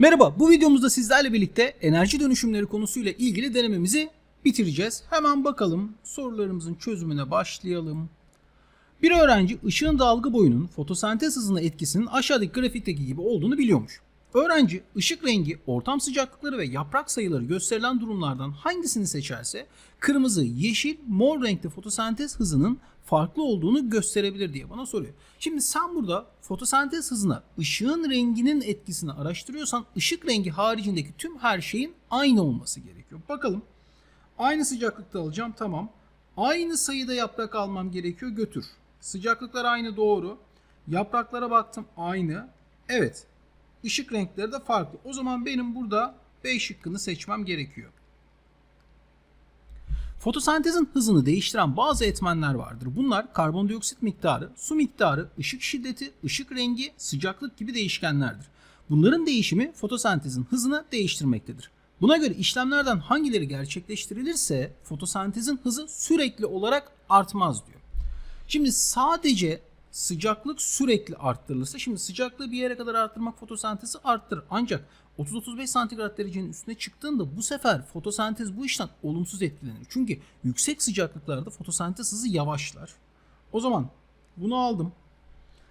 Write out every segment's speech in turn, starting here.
Merhaba, bu videomuzda sizlerle birlikte enerji dönüşümleri konusuyla ilgili denememizi bitireceğiz. Hemen bakalım sorularımızın çözümüne başlayalım. Bir öğrenci ışığın dalga boyunun fotosentez hızına etkisinin aşağıdaki grafikteki gibi olduğunu biliyormuş. Öğrenci ışık rengi, ortam sıcaklıkları ve yaprak sayıları gösterilen durumlardan hangisini seçerse kırmızı, yeşil, mor renkte fotosentez hızının farklı olduğunu gösterebilir diye bana soruyor. Şimdi sen burada fotosentez hızına ışığın renginin etkisini araştırıyorsan ışık rengi haricindeki tüm her şeyin aynı olması gerekiyor. Bakalım. Aynı sıcaklıkta alacağım tamam. Aynı sayıda yaprak almam gerekiyor götür. Sıcaklıklar aynı doğru. Yapraklara baktım aynı. Evet. Işık renkleri de farklı. O zaman benim burada B şıkkını seçmem gerekiyor. Fotosentezin hızını değiştiren bazı etmenler vardır. Bunlar karbondioksit miktarı, su miktarı, ışık şiddeti, ışık rengi, sıcaklık gibi değişkenlerdir. Bunların değişimi fotosentezin hızını değiştirmektedir. Buna göre işlemlerden hangileri gerçekleştirilirse fotosentezin hızı sürekli olarak artmaz diyor. Şimdi sadece sıcaklık sürekli arttırılırsa şimdi sıcaklığı bir yere kadar arttırmak fotosentezi arttırır. Ancak 30-35 santigrat derecenin üstüne çıktığında bu sefer fotosentez bu işten olumsuz etkilenir. Çünkü yüksek sıcaklıklarda fotosentez hızı yavaşlar. O zaman bunu aldım.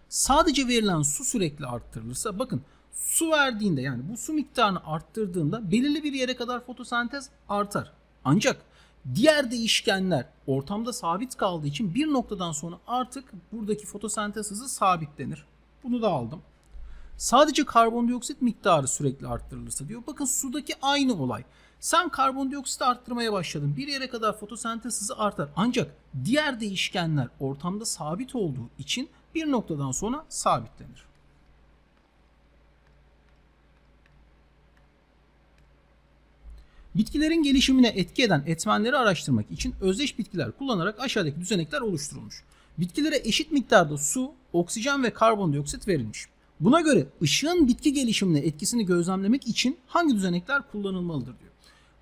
Sadece verilen su sürekli arttırılırsa bakın su verdiğinde yani bu su miktarını arttırdığında belirli bir yere kadar fotosentez artar. Ancak diğer değişkenler ortamda sabit kaldığı için bir noktadan sonra artık buradaki fotosentez hızı sabitlenir. Bunu da aldım. Sadece karbondioksit miktarı sürekli arttırılırsa diyor. Bakın sudaki aynı olay. Sen karbondioksit arttırmaya başladın. Bir yere kadar fotosentez hızı artar. Ancak diğer değişkenler ortamda sabit olduğu için bir noktadan sonra sabitlenir. Bitkilerin gelişimine etki eden etmenleri araştırmak için özdeş bitkiler kullanarak aşağıdaki düzenekler oluşturulmuş. Bitkilere eşit miktarda su, oksijen ve karbondioksit verilmiş. Buna göre ışığın bitki gelişimine etkisini gözlemlemek için hangi düzenekler kullanılmalıdır diyor.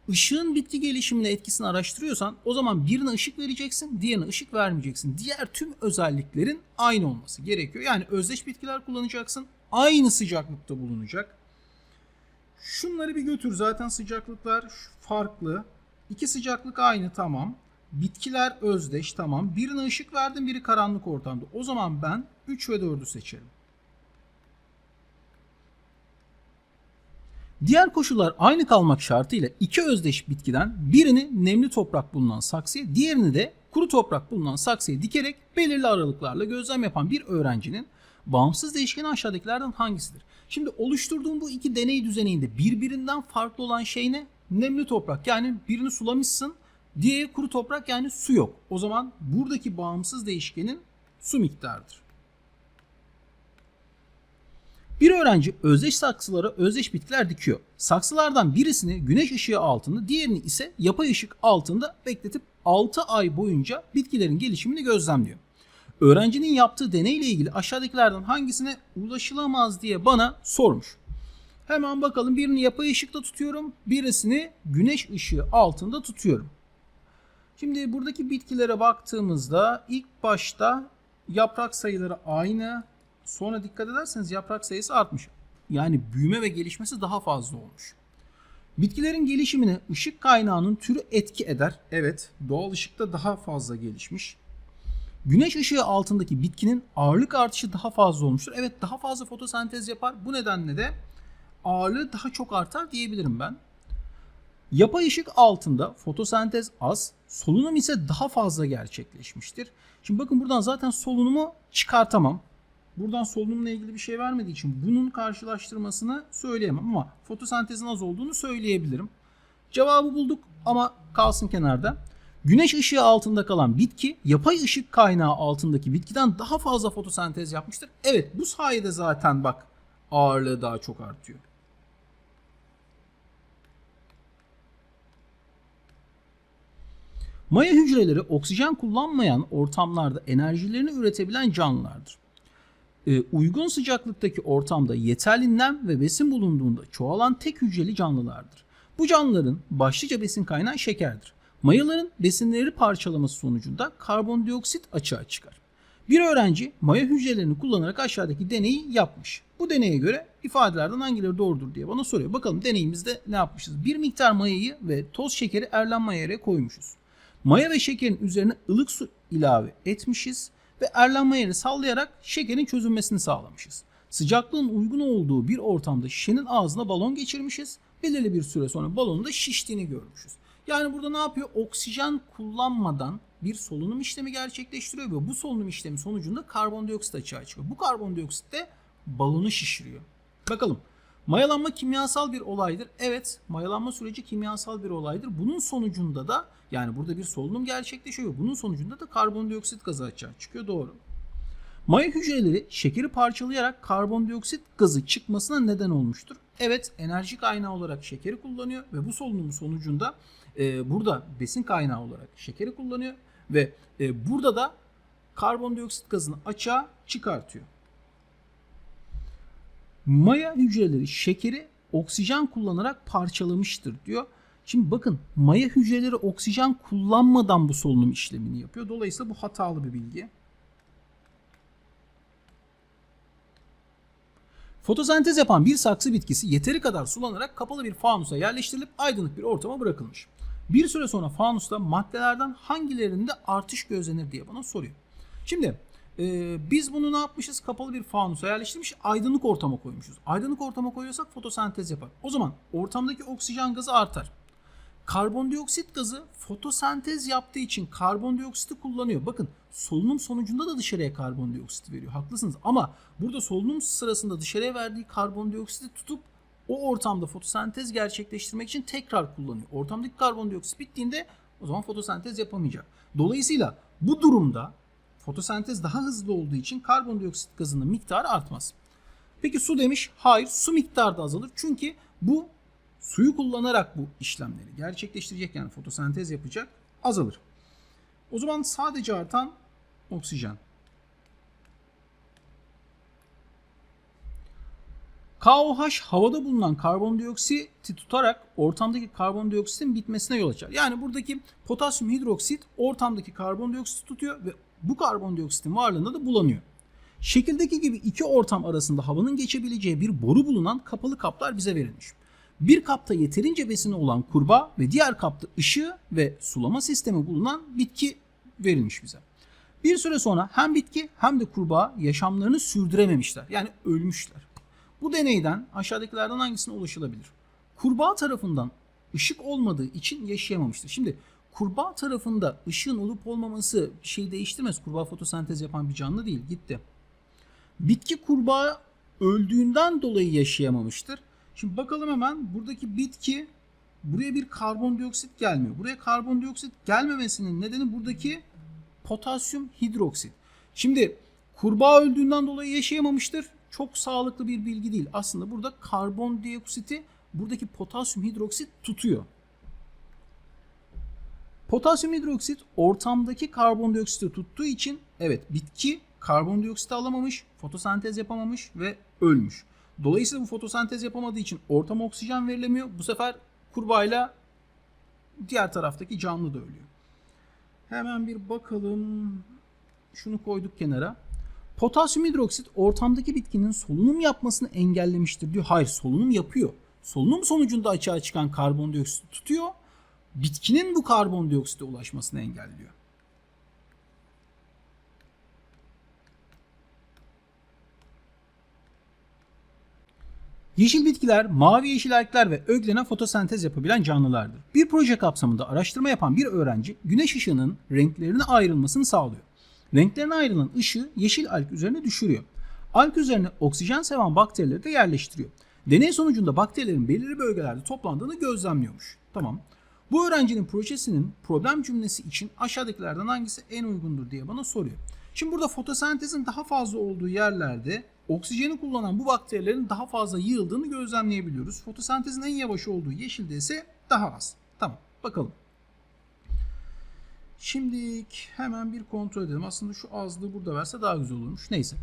Işığın bitki gelişimine etkisini araştırıyorsan o zaman birine ışık vereceksin, diğerine ışık vermeyeceksin. Diğer tüm özelliklerin aynı olması gerekiyor. Yani özdeş bitkiler kullanacaksın, aynı sıcaklıkta bulunacak. Şunları bir götür. Zaten sıcaklıklar farklı. İki sıcaklık aynı tamam. Bitkiler özdeş tamam. Birine ışık verdim biri karanlık ortamda. O zaman ben 3 ve 4'ü seçerim. Diğer koşullar aynı kalmak şartıyla iki özdeş bitkiden birini nemli toprak bulunan saksıya, diğerini de kuru toprak bulunan saksıya dikerek belirli aralıklarla gözlem yapan bir öğrencinin bağımsız değişkeni aşağıdakilerden hangisidir? Şimdi oluşturduğum bu iki deney düzeninde birbirinden farklı olan şey ne? Nemli toprak. Yani birini sulamışsın, diğeri kuru toprak yani su yok. O zaman buradaki bağımsız değişkenin su miktarıdır. Bir öğrenci özdeş saksılara özdeş bitkiler dikiyor. Saksılardan birisini güneş ışığı altında, diğerini ise yapay ışık altında bekletip 6 ay boyunca bitkilerin gelişimini gözlemliyor. Öğrencinin yaptığı deneyle ilgili aşağıdakilerden hangisine ulaşılamaz diye bana sormuş. Hemen bakalım birini yapay ışıkta tutuyorum, birisini güneş ışığı altında tutuyorum. Şimdi buradaki bitkilere baktığımızda ilk başta yaprak sayıları aynı. Sonra dikkat ederseniz yaprak sayısı artmış. Yani büyüme ve gelişmesi daha fazla olmuş. Bitkilerin gelişimine ışık kaynağının türü etki eder. Evet, doğal ışıkta daha fazla gelişmiş. Güneş ışığı altındaki bitkinin ağırlık artışı daha fazla olmuştur. Evet, daha fazla fotosentez yapar. Bu nedenle de ağırlığı daha çok artar diyebilirim ben. Yapay ışık altında fotosentez az, solunum ise daha fazla gerçekleşmiştir. Şimdi bakın buradan zaten solunumu çıkartamam. Buradan solunumla ilgili bir şey vermediği için bunun karşılaştırmasını söyleyemem ama fotosentezin az olduğunu söyleyebilirim. Cevabı bulduk ama kalsın kenarda. Güneş ışığı altında kalan bitki yapay ışık kaynağı altındaki bitkiden daha fazla fotosentez yapmıştır. Evet bu sayede zaten bak ağırlığı daha çok artıyor. Maya hücreleri oksijen kullanmayan ortamlarda enerjilerini üretebilen canlılardır. Ee, uygun sıcaklıktaki ortamda yeterli nem ve besin bulunduğunda çoğalan tek hücreli canlılardır. Bu canlıların başlıca besin kaynağı şekerdir. Mayaların besinleri parçalaması sonucunda karbondioksit açığa çıkar. Bir öğrenci maya hücrelerini kullanarak aşağıdaki deneyi yapmış. Bu deneye göre ifadelerden hangileri doğrudur diye bana soruyor. Bakalım deneyimizde ne yapmışız? Bir miktar mayayı ve toz şekeri erlen mayaya koymuşuz. Maya ve şekerin üzerine ılık su ilave etmişiz ve erlen mayayı sallayarak şekerin çözülmesini sağlamışız. Sıcaklığın uygun olduğu bir ortamda şişenin ağzına balon geçirmişiz. Belirli bir süre sonra balonun da şiştiğini görmüşüz. Yani burada ne yapıyor? Oksijen kullanmadan bir solunum işlemi gerçekleştiriyor ve bu solunum işlemi sonucunda karbondioksit açığa çıkıyor. Bu karbondioksit de balonu şişiriyor. Bakalım. Mayalanma kimyasal bir olaydır. Evet, mayalanma süreci kimyasal bir olaydır. Bunun sonucunda da yani burada bir solunum gerçekleşiyor. Bunun sonucunda da karbondioksit gazı açığa çıkıyor. Doğru. Maya hücreleri şekeri parçalayarak karbondioksit gazı çıkmasına neden olmuştur. Evet enerji kaynağı olarak şekeri kullanıyor ve bu solunumun sonucunda e, burada besin kaynağı olarak şekeri kullanıyor ve e, burada da karbondioksit gazını açığa çıkartıyor. Maya hücreleri şekeri oksijen kullanarak parçalamıştır diyor. Şimdi bakın maya hücreleri oksijen kullanmadan bu solunum işlemini yapıyor. Dolayısıyla bu hatalı bir bilgi. Fotosentez yapan bir saksı bitkisi yeteri kadar sulanarak kapalı bir fanusa yerleştirilip aydınlık bir ortama bırakılmış. Bir süre sonra fanusta maddelerden hangilerinde artış gözlenir diye bana soruyor. Şimdi e, biz bunu ne yapmışız? Kapalı bir fanusa yerleştirmiş, aydınlık ortama koymuşuz. Aydınlık ortama koyuyorsak fotosentez yapar. O zaman ortamdaki oksijen gazı artar. Karbondioksit gazı fotosentez yaptığı için karbondioksiti kullanıyor. Bakın solunum sonucunda da dışarıya karbondioksit veriyor. Haklısınız ama burada solunum sırasında dışarıya verdiği karbondioksiti tutup o ortamda fotosentez gerçekleştirmek için tekrar kullanıyor. Ortamdaki karbondioksit bittiğinde o zaman fotosentez yapamayacak. Dolayısıyla bu durumda fotosentez daha hızlı olduğu için karbondioksit gazının miktarı artmaz. Peki su demiş. Hayır su miktarı da azalır. Çünkü bu suyu kullanarak bu işlemleri gerçekleştirecek yani fotosentez yapacak azalır. O zaman sadece artan oksijen. KOH havada bulunan karbondioksiti tutarak ortamdaki karbondioksitin bitmesine yol açar. Yani buradaki potasyum hidroksit ortamdaki karbondioksiti tutuyor ve bu karbondioksitin varlığında da bulanıyor. Şekildeki gibi iki ortam arasında havanın geçebileceği bir boru bulunan kapalı kaplar bize verilmiş. Bir kapta yeterince besini olan kurbağa ve diğer kapta ışığı ve sulama sistemi bulunan bitki verilmiş bize. Bir süre sonra hem bitki hem de kurbağa yaşamlarını sürdürememişler. Yani ölmüşler. Bu deneyden aşağıdakilerden hangisine ulaşılabilir? Kurbağa tarafından ışık olmadığı için yaşayamamıştır. Şimdi kurbağa tarafında ışığın olup olmaması bir şey değiştirmez. Kurbağa fotosentez yapan bir canlı değil. Gitti. Bitki kurbağa öldüğünden dolayı yaşayamamıştır. Şimdi bakalım hemen buradaki bitki buraya bir karbondioksit gelmiyor. Buraya karbondioksit gelmemesinin nedeni buradaki potasyum hidroksit. Şimdi kurbağa öldüğünden dolayı yaşayamamıştır. Çok sağlıklı bir bilgi değil. Aslında burada karbondioksiti buradaki potasyum hidroksit tutuyor. Potasyum hidroksit ortamdaki karbondioksiti tuttuğu için evet bitki karbondioksit alamamış, fotosentez yapamamış ve ölmüş. Dolayısıyla bu fotosentez yapamadığı için ortama oksijen verilemiyor. Bu sefer kurbağayla diğer taraftaki canlı da ölüyor. Hemen bir bakalım. Şunu koyduk kenara. Potasyum hidroksit ortamdaki bitkinin solunum yapmasını engellemiştir diyor. Hayır solunum yapıyor. Solunum sonucunda açığa çıkan karbondioksit tutuyor. Bitkinin bu karbondioksite ulaşmasını engelliyor. Yeşil bitkiler, mavi yeşil erkekler ve öglene fotosentez yapabilen canlılardır. Bir proje kapsamında araştırma yapan bir öğrenci güneş ışığının renklerine ayrılmasını sağlıyor. Renklerine ayrılan ışığı yeşil alg üzerine düşürüyor. Alg üzerine oksijen seven bakterileri de yerleştiriyor. Deney sonucunda bakterilerin belirli bölgelerde toplandığını gözlemliyormuş. Tamam. Bu öğrencinin projesinin problem cümlesi için aşağıdakilerden hangisi en uygundur diye bana soruyor. Şimdi burada fotosentezin daha fazla olduğu yerlerde oksijeni kullanan bu bakterilerin daha fazla yığıldığını gözlemleyebiliyoruz. Fotosentezin en yavaş olduğu yeşilde ise daha az. Tamam bakalım. Şimdi hemen bir kontrol edelim. Aslında şu azlığı burada verse daha güzel olurmuş. Neyse.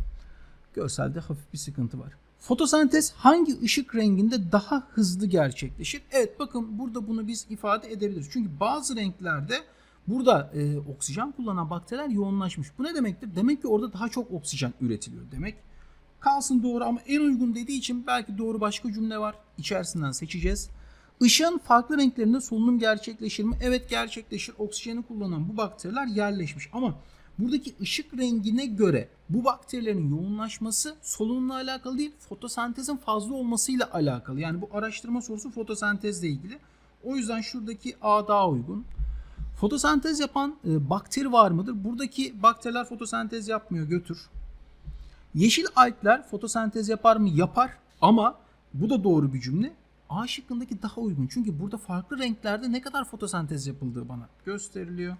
Görselde hafif bir sıkıntı var. Fotosentez hangi ışık renginde daha hızlı gerçekleşir? Evet bakın burada bunu biz ifade edebiliriz. Çünkü bazı renklerde Burada e, oksijen kullanan bakteriler yoğunlaşmış. Bu ne demektir? Demek ki orada daha çok oksijen üretiliyor demek. Kalsın doğru ama en uygun dediği için belki doğru başka cümle var. İçerisinden seçeceğiz. Işığın farklı renklerinde solunum gerçekleşir mi? Evet gerçekleşir. Oksijeni kullanan bu bakteriler yerleşmiş. Ama buradaki ışık rengine göre bu bakterilerin yoğunlaşması solunumla alakalı değil, fotosentezin fazla olmasıyla alakalı. Yani bu araştırma sorusu fotosentezle ilgili. O yüzden şuradaki A daha uygun. Fotosentez yapan e, bakteri var mıdır? Buradaki bakteriler fotosentez yapmıyor götür. Yeşil algler fotosentez yapar mı? Yapar. Ama bu da doğru bir cümle. A şıkkındaki daha uygun. Çünkü burada farklı renklerde ne kadar fotosentez yapıldığı bana gösteriliyor.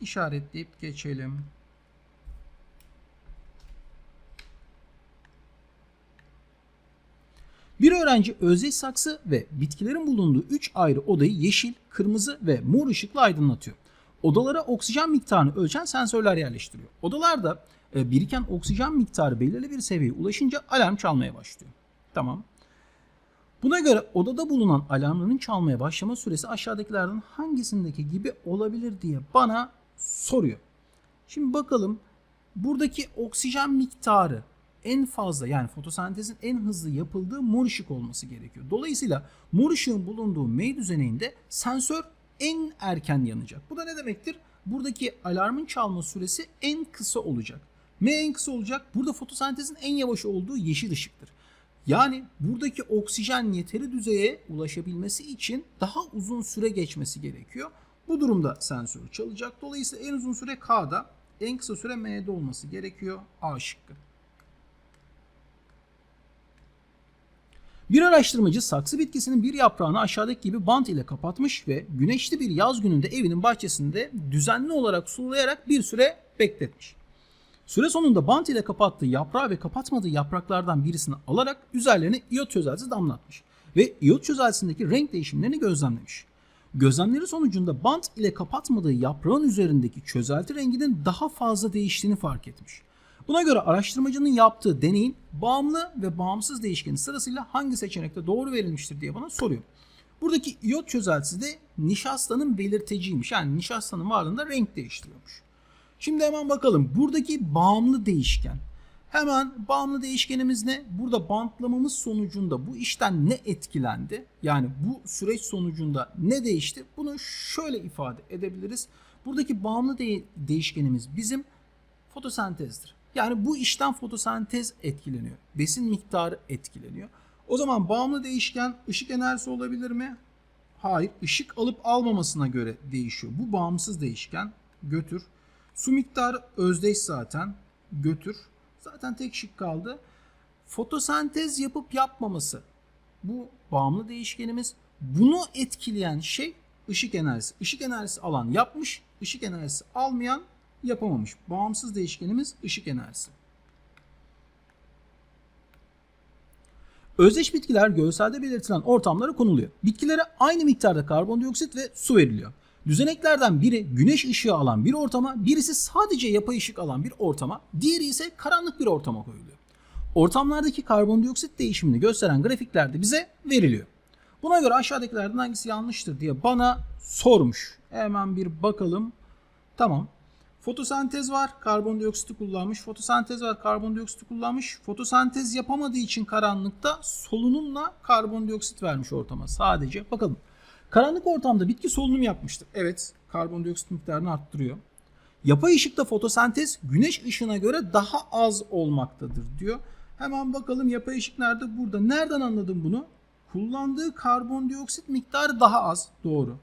İşaretleyip geçelim. Bir öğrenci özdeş saksı ve bitkilerin bulunduğu 3 ayrı odayı yeşil, kırmızı ve mor ışıkla aydınlatıyor. Odalara oksijen miktarını ölçen sensörler yerleştiriyor. Odalarda e, biriken oksijen miktarı belirli bir seviyeye ulaşınca alarm çalmaya başlıyor. Tamam. Buna göre odada bulunan alarmların çalmaya başlama süresi aşağıdakilerden hangisindeki gibi olabilir diye bana soruyor. Şimdi bakalım buradaki oksijen miktarı en fazla yani fotosentezin en hızlı yapıldığı mor ışık olması gerekiyor. Dolayısıyla mor ışığın bulunduğu M düzeninde sensör en erken yanacak. Bu da ne demektir? Buradaki alarmın çalma süresi en kısa olacak. M en kısa olacak. Burada fotosentezin en yavaş olduğu yeşil ışıktır. Yani buradaki oksijen yeteri düzeye ulaşabilmesi için daha uzun süre geçmesi gerekiyor. Bu durumda sensör çalacak. Dolayısıyla en uzun süre K'da, en kısa süre M'de olması gerekiyor. A şıkkı. Bir araştırmacı saksı bitkisinin bir yaprağını aşağıdaki gibi bant ile kapatmış ve güneşli bir yaz gününde evinin bahçesinde düzenli olarak sululayarak bir süre bekletmiş. Süre sonunda bant ile kapattığı yaprağı ve kapatmadığı yapraklardan birisini alarak üzerlerine iyot çözeltisi damlatmış ve iyot çözeltisindeki renk değişimlerini gözlemlemiş. Gözlemleri sonucunda bant ile kapatmadığı yaprağın üzerindeki çözelti renginin daha fazla değiştiğini fark etmiş. Buna göre araştırmacının yaptığı deneyin bağımlı ve bağımsız değişkeni sırasıyla hangi seçenekte doğru verilmiştir diye bana soruyor. Buradaki iyot çözeltisi de nişastanın belirteciymiş. Yani nişastanın varlığında renk değiştiriyormuş. Şimdi hemen bakalım. Buradaki bağımlı değişken. Hemen bağımlı değişkenimiz ne? Burada bantlamamız sonucunda bu işten ne etkilendi? Yani bu süreç sonucunda ne değişti? Bunu şöyle ifade edebiliriz. Buradaki bağımlı de- değişkenimiz bizim fotosentezdir. Yani bu işten fotosentez etkileniyor. Besin miktarı etkileniyor. O zaman bağımlı değişken ışık enerjisi olabilir mi? Hayır. Işık alıp almamasına göre değişiyor. Bu bağımsız değişken götür. Su miktarı özdeş zaten götür. Zaten tek şık kaldı. Fotosentez yapıp yapmaması. Bu bağımlı değişkenimiz. Bunu etkileyen şey ışık enerjisi. Işık enerjisi alan yapmış, ışık enerjisi almayan yapamamış. Bağımsız değişkenimiz ışık enerjisi. Özdeş bitkiler görselde belirtilen ortamlara konuluyor. Bitkilere aynı miktarda karbondioksit ve su veriliyor. Düzeneklerden biri güneş ışığı alan bir ortama, birisi sadece yapay ışık alan bir ortama, diğeri ise karanlık bir ortama koyuluyor. Ortamlardaki karbondioksit değişimini gösteren grafikler de bize veriliyor. Buna göre aşağıdakilerden hangisi yanlıştır diye bana sormuş. Hemen bir bakalım. Tamam. Fotosentez var, karbondioksiti kullanmış. Fotosentez var, karbondioksiti kullanmış. Fotosentez yapamadığı için karanlıkta solunumla karbondioksit vermiş ortama sadece. Bakalım. Karanlık ortamda bitki solunum yapmıştır. Evet, karbondioksit miktarını arttırıyor. Yapay ışıkta fotosentez güneş ışığına göre daha az olmaktadır diyor. Hemen bakalım yapay ışık nerede? Burada. Nereden anladım bunu? Kullandığı karbondioksit miktarı daha az. Doğru.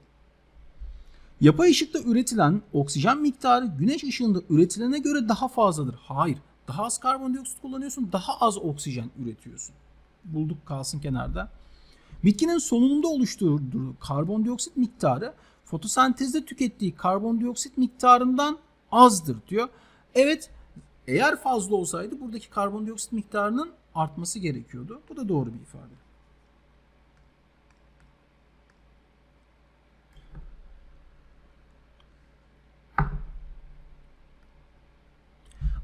Yapay ışıkta üretilen oksijen miktarı güneş ışığında üretilene göre daha fazladır. Hayır. Daha az karbondioksit kullanıyorsun, daha az oksijen üretiyorsun. Bulduk kalsın kenarda. Bitkinin solunumda oluşturduğu karbondioksit miktarı fotosentezde tükettiği karbondioksit miktarından azdır diyor. Evet, eğer fazla olsaydı buradaki karbondioksit miktarının artması gerekiyordu. Bu da doğru bir ifade.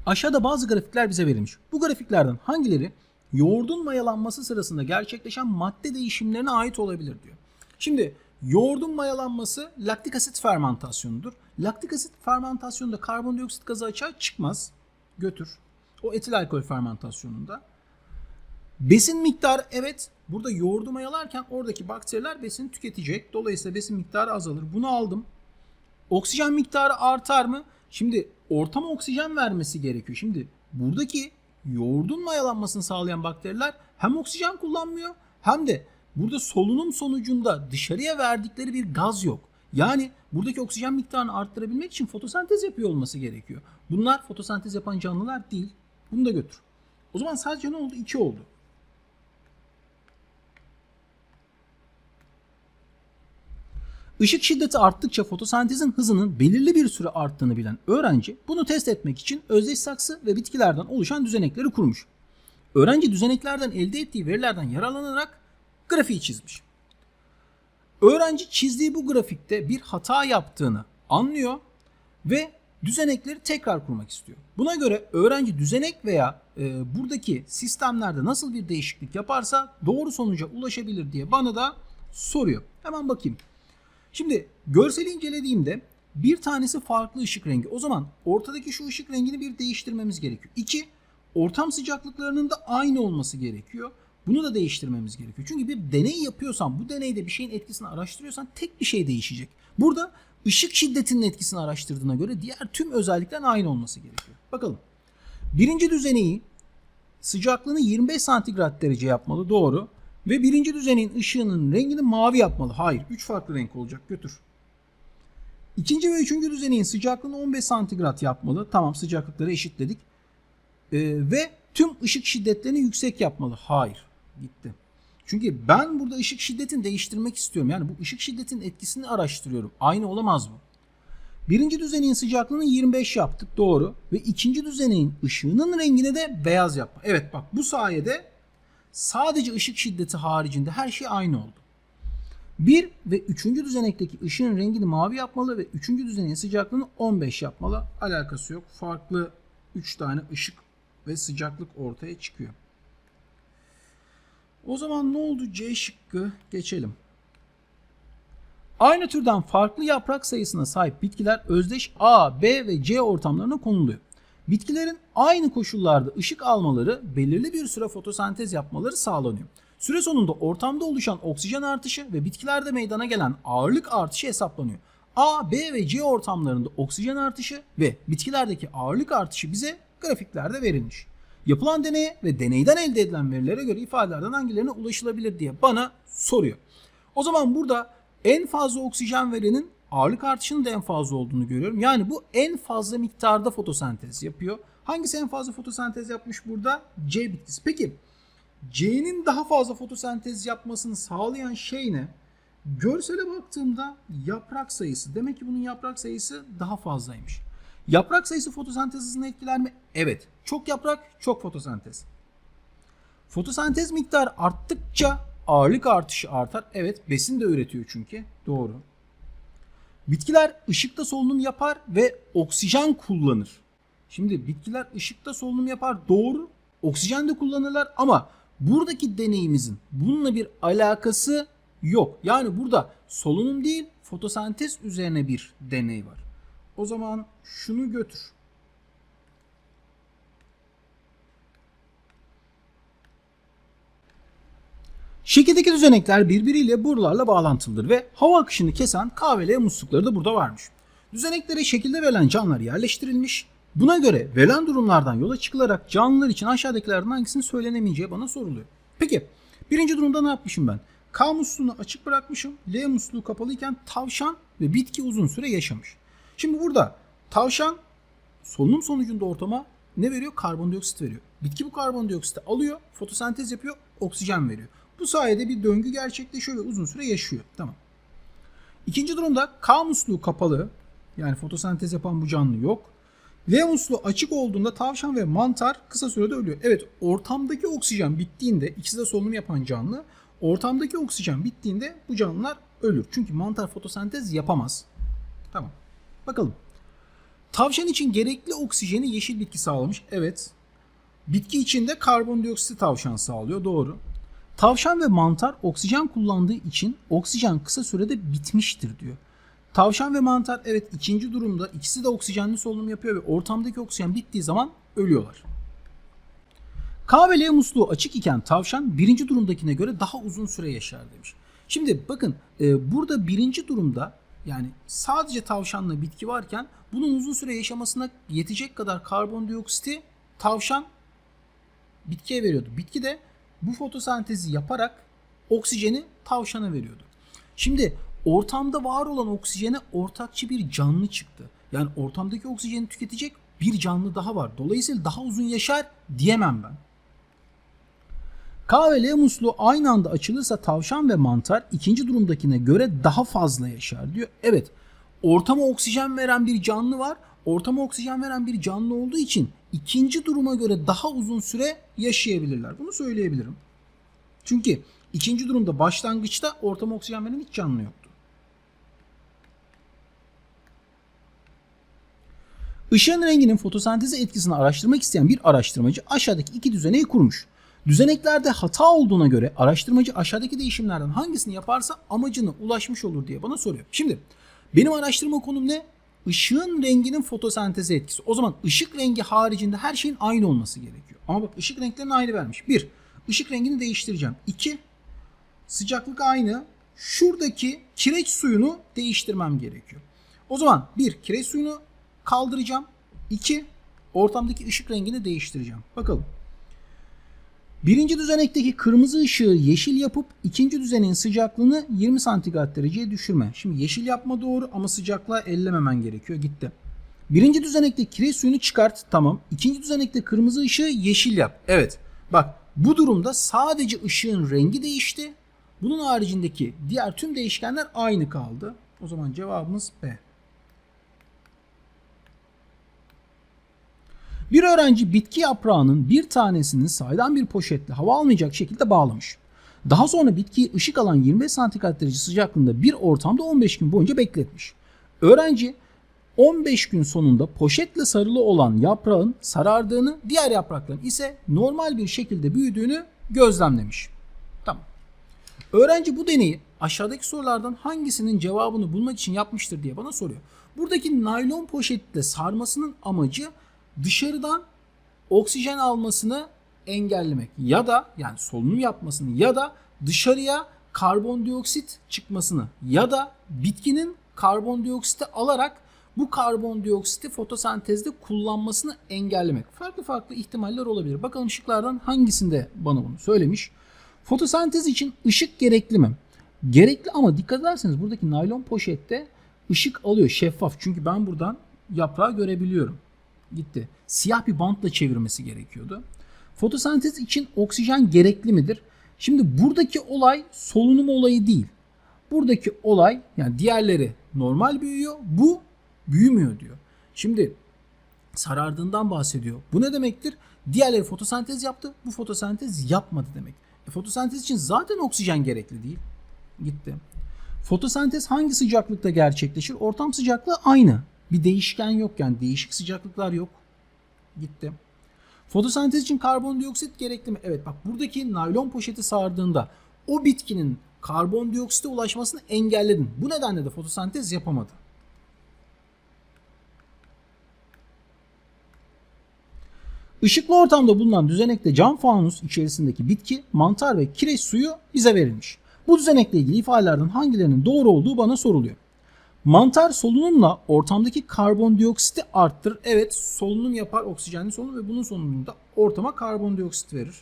Aşağıda bazı grafikler bize verilmiş. Bu grafiklerden hangileri yoğurdun mayalanması sırasında gerçekleşen madde değişimlerine ait olabilir diyor. Şimdi Yoğurdun mayalanması laktik asit fermentasyonudur. Laktik asit fermentasyonunda karbondioksit gazı açığa çıkmaz. Götür. O etil alkol fermentasyonunda. Besin miktarı evet burada yoğurdu mayalarken oradaki bakteriler besini tüketecek. Dolayısıyla besin miktarı azalır. Bunu aldım. Oksijen miktarı artar mı? Şimdi ortama oksijen vermesi gerekiyor. Şimdi buradaki yoğurdun mayalanmasını sağlayan bakteriler hem oksijen kullanmıyor hem de burada solunum sonucunda dışarıya verdikleri bir gaz yok. Yani buradaki oksijen miktarını arttırabilmek için fotosentez yapıyor olması gerekiyor. Bunlar fotosentez yapan canlılar değil. Bunu da götür. O zaman sadece ne oldu? 2 oldu. Işık şiddeti arttıkça fotosentezin hızının belirli bir süre arttığını bilen öğrenci bunu test etmek için özdeş saksı ve bitkilerden oluşan düzenekleri kurmuş. Öğrenci düzeneklerden elde ettiği verilerden yararlanarak grafiği çizmiş. Öğrenci çizdiği bu grafikte bir hata yaptığını anlıyor ve düzenekleri tekrar kurmak istiyor. Buna göre öğrenci düzenek veya e, buradaki sistemlerde nasıl bir değişiklik yaparsa doğru sonuca ulaşabilir diye bana da soruyor. Hemen bakayım. Şimdi görseli incelediğimde bir tanesi farklı ışık rengi. O zaman ortadaki şu ışık rengini bir değiştirmemiz gerekiyor. İki, ortam sıcaklıklarının da aynı olması gerekiyor. Bunu da değiştirmemiz gerekiyor. Çünkü bir deney yapıyorsan, bu deneyde bir şeyin etkisini araştırıyorsan tek bir şey değişecek. Burada ışık şiddetinin etkisini araştırdığına göre diğer tüm özelliklerin aynı olması gerekiyor. Bakalım. Birinci düzeneyi sıcaklığını 25 santigrat derece yapmalı. Doğru. Ve birinci düzeneyin ışığının rengini mavi yapmalı. Hayır. 3 farklı renk olacak. Götür. İkinci ve üçüncü düzeneyin sıcaklığını 15 santigrat yapmalı. Tamam sıcaklıkları eşitledik. Ee, ve tüm ışık şiddetlerini yüksek yapmalı. Hayır. Gitti. Çünkü ben burada ışık şiddetini değiştirmek istiyorum. Yani bu ışık şiddetinin etkisini araştırıyorum. Aynı olamaz mı? Birinci düzeneğin sıcaklığını 25 yaptık. Doğru. Ve ikinci düzeneğin ışığının rengini de beyaz yapma. Evet bak bu sayede sadece ışık şiddeti haricinde her şey aynı oldu. Bir ve üçüncü düzenekteki ışığın rengini mavi yapmalı ve üçüncü düzeneğin sıcaklığını 15 yapmalı. Alakası yok. Farklı 3 tane ışık ve sıcaklık ortaya çıkıyor. O zaman ne oldu? C şıkkı geçelim. Aynı türden farklı yaprak sayısına sahip bitkiler özdeş A, B ve C ortamlarına konuluyor. Bitkilerin aynı koşullarda ışık almaları, belirli bir süre fotosentez yapmaları sağlanıyor. Süre sonunda ortamda oluşan oksijen artışı ve bitkilerde meydana gelen ağırlık artışı hesaplanıyor. A, B ve C ortamlarında oksijen artışı ve bitkilerdeki ağırlık artışı bize grafiklerde verilmiş. Yapılan deneye ve deneyden elde edilen verilere göre ifadelerden hangilerine ulaşılabilir diye bana soruyor. O zaman burada en fazla oksijen verenin ağırlık artışının da en fazla olduğunu görüyorum. Yani bu en fazla miktarda fotosentez yapıyor. Hangisi en fazla fotosentez yapmış burada? C bitkisi. Peki C'nin daha fazla fotosentez yapmasını sağlayan şey ne? Görsele baktığımda yaprak sayısı. Demek ki bunun yaprak sayısı daha fazlaymış. Yaprak sayısı fotosentez hızını etkiler mi? Evet. Çok yaprak, çok fotosentez. Fotosentez miktarı arttıkça ağırlık artışı artar. Evet, besin de üretiyor çünkü. Doğru. Bitkiler ışıkta solunum yapar ve oksijen kullanır. Şimdi bitkiler ışıkta solunum yapar. Doğru. Oksijen de kullanırlar ama buradaki deneyimizin bununla bir alakası yok. Yani burada solunum değil, fotosentez üzerine bir deney var. O zaman şunu götür. Şekildeki düzenekler birbiriyle borularla bağlantılıdır ve hava akışını kesen kahveleye muslukları da burada varmış. Düzeneklere şekilde verilen canlılar yerleştirilmiş. Buna göre verilen durumlardan yola çıkılarak canlılar için aşağıdakilerden hangisini söylenemeyeceği bana soruluyor. Peki birinci durumda ne yapmışım ben? K musluğunu açık bırakmışım. L musluğu kapalıyken tavşan ve bitki uzun süre yaşamış. Şimdi burada tavşan solunum sonucunda ortama ne veriyor? Karbondioksit veriyor. Bitki bu karbondioksiti alıyor, fotosentez yapıyor, oksijen veriyor. Bu sayede bir döngü gerçekleşiyor ve uzun süre yaşıyor. Tamam. İkinci durumda K musluğu kapalı. Yani fotosentez yapan bu canlı yok. L musluğu açık olduğunda tavşan ve mantar kısa sürede ölüyor. Evet ortamdaki oksijen bittiğinde ikisi de solunum yapan canlı. Ortamdaki oksijen bittiğinde bu canlılar ölür. Çünkü mantar fotosentez yapamaz. Tamam. Bakalım. Tavşan için gerekli oksijeni yeşil bitki sağlamış. Evet. Bitki için de karbondioksit tavşan sağlıyor. Doğru. Tavşan ve mantar oksijen kullandığı için oksijen kısa sürede bitmiştir diyor. Tavşan ve mantar evet ikinci durumda ikisi de oksijenli solunum yapıyor ve ortamdaki oksijen bittiği zaman ölüyorlar. K ve L musluğu açık iken tavşan birinci durumdakine göre daha uzun süre yaşar demiş. Şimdi bakın e, burada birinci durumda yani sadece tavşanla bitki varken bunun uzun süre yaşamasına yetecek kadar karbondioksiti tavşan bitkiye veriyordu. Bitki de bu fotosentezi yaparak oksijeni tavşana veriyordu. Şimdi ortamda var olan oksijene ortakçı bir canlı çıktı. Yani ortamdaki oksijeni tüketecek bir canlı daha var. Dolayısıyla daha uzun yaşar diyemem ben. K ve L musluğu aynı anda açılırsa tavşan ve mantar ikinci durumdakine göre daha fazla yaşar diyor. Evet ortama oksijen veren bir canlı var. Ortama oksijen veren bir canlı olduğu için ikinci duruma göre daha uzun süre yaşayabilirler. Bunu söyleyebilirim. Çünkü ikinci durumda başlangıçta ortama oksijen veren hiç canlı yoktu. Işığın renginin fotosenteze etkisini araştırmak isteyen bir araştırmacı aşağıdaki iki düzeneyi kurmuş. Düzeneklerde hata olduğuna göre araştırmacı aşağıdaki değişimlerden hangisini yaparsa amacına ulaşmış olur diye bana soruyor. Şimdi benim araştırma konum ne? Işığın renginin fotosenteze etkisi. O zaman ışık rengi haricinde her şeyin aynı olması gerekiyor. Ama bak ışık renklerini aynı vermiş. Bir, ışık rengini değiştireceğim. İki, sıcaklık aynı. Şuradaki kireç suyunu değiştirmem gerekiyor. O zaman bir, kireç suyunu kaldıracağım. İki, ortamdaki ışık rengini değiştireceğim. Bakalım. Birinci düzenekteki kırmızı ışığı yeşil yapıp ikinci düzeneğin sıcaklığını 20 santigrat dereceye düşürme. Şimdi yeşil yapma doğru ama sıcaklığa ellememen gerekiyor. Gitti. Birinci düzenekte kireç suyunu çıkart. Tamam. İkinci düzenekte kırmızı ışığı yeşil yap. Evet. Bak bu durumda sadece ışığın rengi değişti. Bunun haricindeki diğer tüm değişkenler aynı kaldı. O zaman cevabımız B. Bir öğrenci bitki yaprağının bir tanesini saydam bir poşetle hava almayacak şekilde bağlamış. Daha sonra bitkiyi ışık alan 25 santigrat derece sıcaklığında bir ortamda 15 gün boyunca bekletmiş. Öğrenci 15 gün sonunda poşetle sarılı olan yaprağın sarardığını, diğer yaprakların ise normal bir şekilde büyüdüğünü gözlemlemiş. Tamam. Öğrenci bu deneyi aşağıdaki sorulardan hangisinin cevabını bulmak için yapmıştır diye bana soruyor. Buradaki naylon poşetle sarmasının amacı dışarıdan oksijen almasını engellemek ya da yani solunum yapmasını ya da dışarıya karbondioksit çıkmasını ya da bitkinin karbondioksiti alarak bu karbondioksiti fotosentezde kullanmasını engellemek. Farklı farklı ihtimaller olabilir. Bakalım şıklardan hangisinde bana bunu söylemiş. Fotosentez için ışık gerekli mi? Gerekli ama dikkat ederseniz buradaki naylon poşette ışık alıyor şeffaf. Çünkü ben buradan yaprağı görebiliyorum gitti. Siyah bir bantla çevirmesi gerekiyordu. Fotosentez için oksijen gerekli midir? Şimdi buradaki olay solunum olayı değil. Buradaki olay yani diğerleri normal büyüyor. Bu büyümüyor diyor. Şimdi sarardığından bahsediyor. Bu ne demektir? Diğerleri fotosentez yaptı. Bu fotosentez yapmadı demek. E, fotosentez için zaten oksijen gerekli değil. Gitti. Fotosentez hangi sıcaklıkta gerçekleşir? Ortam sıcaklığı aynı. Bir değişken yok yani değişik sıcaklıklar yok. Gitti. Fotosentez için karbondioksit gerekli mi? Evet bak buradaki naylon poşeti sardığında o bitkinin karbondioksite ulaşmasını engelledin. Bu nedenle de fotosentez yapamadı. Işıklı ortamda bulunan düzenekte cam fanus içerisindeki bitki, mantar ve kireç suyu bize verilmiş. Bu düzenekle ilgili ifadelerden hangilerinin doğru olduğu bana soruluyor. Mantar solunumla ortamdaki karbondioksiti arttırır. Evet solunum yapar oksijenli solunum ve bunun sonucunda ortama karbondioksit verir.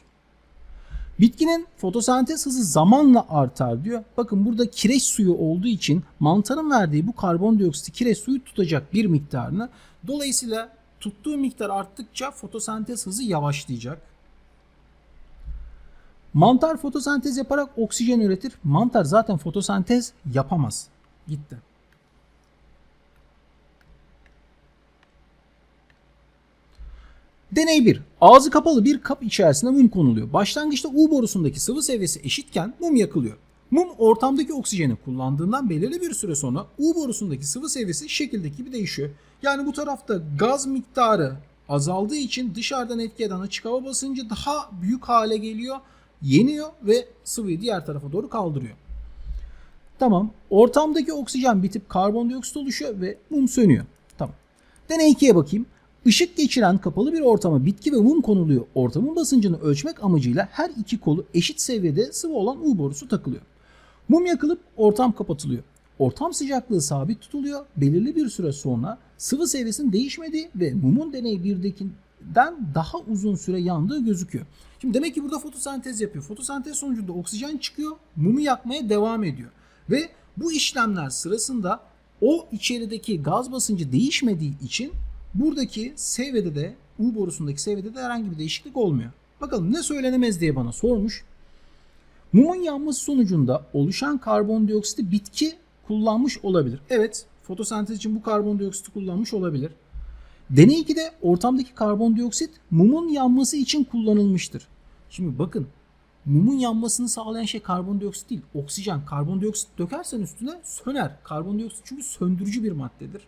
Bitkinin fotosentez hızı zamanla artar diyor. Bakın burada kireç suyu olduğu için mantarın verdiği bu karbondioksiti kireç suyu tutacak bir miktarını. Dolayısıyla tuttuğu miktar arttıkça fotosentez hızı yavaşlayacak. Mantar fotosentez yaparak oksijen üretir. Mantar zaten fotosentez yapamaz. Gitti. Deney 1. Ağzı kapalı bir kap içerisine mum konuluyor. Başlangıçta U borusundaki sıvı seviyesi eşitken mum yakılıyor. Mum ortamdaki oksijeni kullandığından belirli bir süre sonra U borusundaki sıvı seviyesi şekildeki gibi değişiyor. Yani bu tarafta gaz miktarı azaldığı için dışarıdan etki eden açık hava basıncı daha büyük hale geliyor yeniyor ve sıvıyı diğer tarafa doğru kaldırıyor. Tamam. Ortamdaki oksijen bitip karbondioksit oluşuyor ve mum sönüyor. Tamam. Deney 2'ye bakayım. Işık geçiren kapalı bir ortama bitki ve mum konuluyor. Ortamın basıncını ölçmek amacıyla her iki kolu eşit seviyede sıvı olan U borusu takılıyor. Mum yakılıp ortam kapatılıyor. Ortam sıcaklığı sabit tutuluyor. Belirli bir süre sonra sıvı seviyesinin değişmediği ve mumun deney 1'dekinden daha uzun süre yandığı gözüküyor. Şimdi demek ki burada fotosentez yapıyor. Fotosentez sonucunda oksijen çıkıyor, mumu yakmaya devam ediyor. Ve bu işlemler sırasında o içerideki gaz basıncı değişmediği için buradaki seviyede de U borusundaki seviyede de herhangi bir değişiklik olmuyor. Bakalım ne söylenemez diye bana sormuş. Mumun yanması sonucunda oluşan karbondioksiti bitki kullanmış olabilir. Evet, fotosentez için bu karbondioksiti kullanmış olabilir. Deney 2'de ortamdaki karbondioksit mumun yanması için kullanılmıştır. Şimdi bakın, mumun yanmasını sağlayan şey karbondioksit değil, oksijen. Karbondioksit dökersen üstüne söner. Karbondioksit çünkü söndürücü bir maddedir.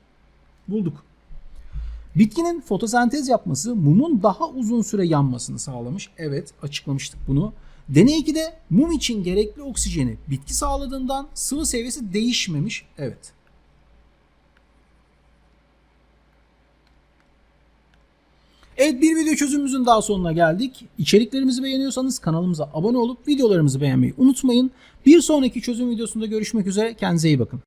Bulduk. Bitkinin fotosentez yapması mumun daha uzun süre yanmasını sağlamış. Evet açıklamıştık bunu. Deney 2'de mum için gerekli oksijeni bitki sağladığından sıvı seviyesi değişmemiş. Evet. Evet bir video çözümümüzün daha sonuna geldik. İçeriklerimizi beğeniyorsanız kanalımıza abone olup videolarımızı beğenmeyi unutmayın. Bir sonraki çözüm videosunda görüşmek üzere. Kendinize iyi bakın.